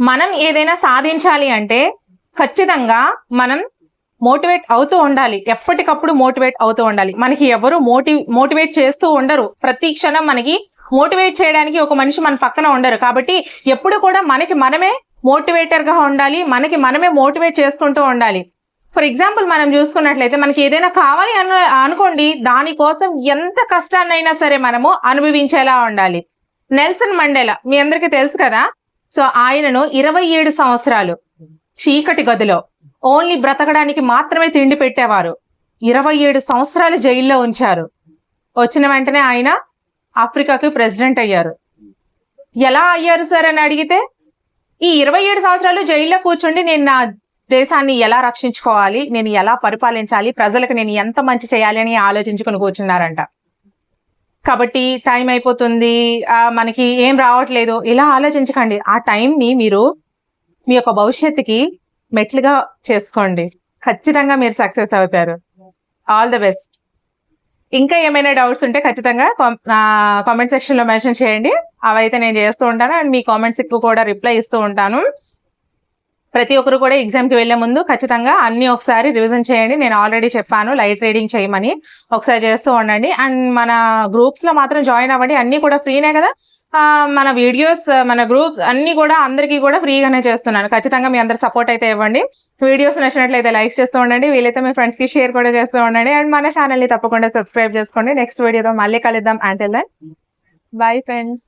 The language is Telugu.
మనం ఏదైనా సాధించాలి అంటే ఖచ్చితంగా మనం మోటివేట్ అవుతూ ఉండాలి. ఎప్పటికప్పుడు మోటివేట్ అవుతూ ఉండాలి. మనకి ఎవరు మోటి మోటివేట్ చేస్తూ ఉండరు. ప్రతి క్షణం మనకి మోటివేట్ చేయడానికి ఒక మనిషి మన పక్కన ఉండరు. కాబట్టి ఎప్పుడు కూడా మనకి మనమే మోటివేటర్గా ఉండాలి. మనకి మనమే మోటివేట్ చేసుకుంటూ ఉండాలి. ఫర్ ఎగ్జాంపుల్ మనం చూసుకున్నట్లయితే మనకి ఏదైనా కావాలి అను అనుకోండి దానికోసం ఎంత కష్టాన్నైనా సరే మనము అనుభవించేలా ఉండాలి. నెల్సన్ మండేలా మీ అందరికీ తెలుసు కదా? సో ఆయనను ఇరవై ఏడు సంవత్సరాలు చీకటి గదిలో ఓన్లీ బ్రతకడానికి మాత్రమే తిండి పెట్టేవారు. ఇరవై ఏడు సంవత్సరాలు జైల్లో ఉంచారు. వచ్చిన వెంటనే ఆయన ఆఫ్రికాకి ప్రెసిడెంట్ అయ్యారు. ఎలా అయ్యారు సార్ అని అడిగితే ఈ ఇరవై ఏడు సంవత్సరాలు జైల్లో కూర్చుండి నేను నా దేశాన్ని ఎలా రక్షించుకోవాలి నేను ఎలా పరిపాలించాలి ప్రజలకు నేను ఎంత మంచి చేయాలి అని ఆలోచించుకుని కూర్చున్నారంట. కాబట్టి టైం అయిపోతుంది. మనకి ఏం రావట్లేదు. ఇలా ఆలోచించకండి. ఆ టైంని మీరు మీ యొక్క భవిష్యత్తుకి మెట్లుగా చేసుకోండి. ఖచ్చితంగా మీరు సక్సెస్ అవుతారు. ఆల్ ద బెస్ట్ ఇంకా ఏమైనా డౌట్స్ ఉంటే ఖచ్చితంగా కామెంట్ సెక్షన్లో మెన్షన్ చేయండి. అవైతే నేను చేస్తూ ఉంటాను. అండ్ మీ కామెంట్స్కి కూడా రిప్లై ఇస్తూ ఉంటాను. ప్రతి ఒక్కరు కూడా ఎగ్జామ్కి వెళ్ళే ముందు ఖచ్చితంగా అన్ని ఒకసారి రివిజన్ చేయండి. నేను ఆల్రెడీ చెప్పాను లైట్ రీడింగ్ చేయమని. ఒకసారి చేస్తూ ఉండండి. అండ్ మన గ్రూప్స్లో మాత్రం జాయిన్ అవ్వండి. అన్ని కూడా ఫ్రీనే కదా. మన వీడియోస్ మన గ్రూప్స్ అన్ని కూడా అందరికీ కూడా ఫ్రీగానే చేస్తున్నాను. ఖచ్చితంగా మీ అందరు సపోర్ట్ అయితే ఇవ్వండి. వీడియోస్ నచ్చినట్లయితే లైక్ చేస్తూ ఉండండి. వీలైతే మీ ఫ్రెండ్స్కి షేర్ కూడా చేస్తూ ఉండండి. అండ్ మన ఛానల్ని తప్పకుండా సబ్స్క్రైబ్ చేసుకోండి. నెక్స్ట్ వీడియోతో మళ్ళీ కలుద్దాం. అంటే బాయ్ ఫ్రెండ్స్